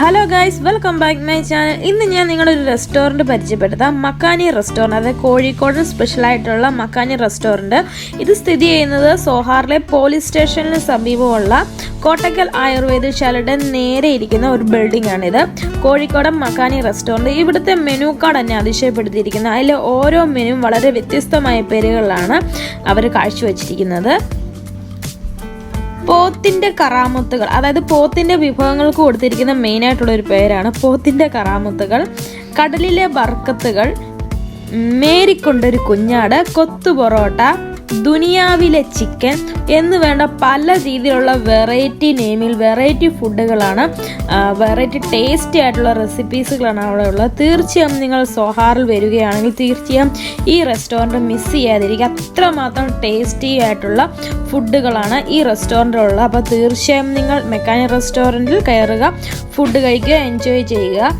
Hello guys welcome back my channel ഇന്ന് ഞാൻ നിങ്ങളുടെ ഒരു റെസ്റ്റോറന്റ് പരിചയപ്പെടുത്താം. മക്കാനി റെസ്റ്റോറന്റ് അതായത് കോഴിക്കോട് സ്പെഷ്യലായിട്ടുള്ള മക്കാനി റെസ്റ്റോറന്റ് ഇത് സ്ഥിതി ചെയ്യുന്നത് സോഹാറിലെ പോലീസ് സ്റ്റേഷനിന് സമീപമുള്ള കോട്ടക്കൽ ആയുർവേദ ആയുർവേദശാലയുടെ നേരെ ഇരിക്കുന്ന ഒരു ബിൽഡിംഗ് ആണിത്. കോഴിക്കോടൻ മക്കാനി റെസ്റ്റോറന്റ് ഇവിടുത്തെ മെനു കാർഡ് തന്നെ അതിശയപ്പെടുത്തിയിരിക്കുന്നത്. അതിലെ ഓരോ മെനുവും വളരെ വ്യത്യസ്തമായ പേരുകളിലാണ് അവർ കാഴ്ചവെച്ചിരിക്കുന്നത്. പോത്തിന്റെ കറാമത്തുകൾ അതായത് പോത്തിന്റെ വിഭവങ്ങൾക്ക് കൊടുത്തിരിക്കുന്ന ഒരു പേരാണ് പോത്തിന്റെ കറാമത്തുകൾ. കടലിലെ ബർക്കത്തുകൾ മേരിക്കൊണ്ടൊരു കുഞ്ഞാട് കൊത്തു പൊറോട്ട ദുനിയാവിലെ ചിക്കൻ എന്ന് വേണ്ട പല രീതിയിലുള്ള വെറൈറ്റി നെയിമിൽ വെറൈറ്റി ഫുഡുകളാണ് വെറൈറ്റി ടേസ്റ്റി ആയിട്ടുള്ള റെസിപ്പീസുകളാണ് അവിടെ ഉള്ളത്. തീർച്ചയായും നിങ്ങൾ സോഹാറിൽ വരികയാണെങ്കിൽ തീർച്ചയായും ഈ റെസ്റ്റോറന്റ് മിസ് ചെയ്യാതിരിക്കുക. അത്രമാത്രം ടേസ്റ്റി ആയിട്ടുള്ള ഫുഡുകളാണ് ഈ റെസ്റ്റോറന്റിലുള്ളത് അപ്പോൾ തീർച്ചയായും നിങ്ങൾ മെക്കാനിക് റെസ്റ്റോറന്റിൽ കയറുക ഫുഡ് കഴിക്കുക എൻജോയ് ചെയ്യുക.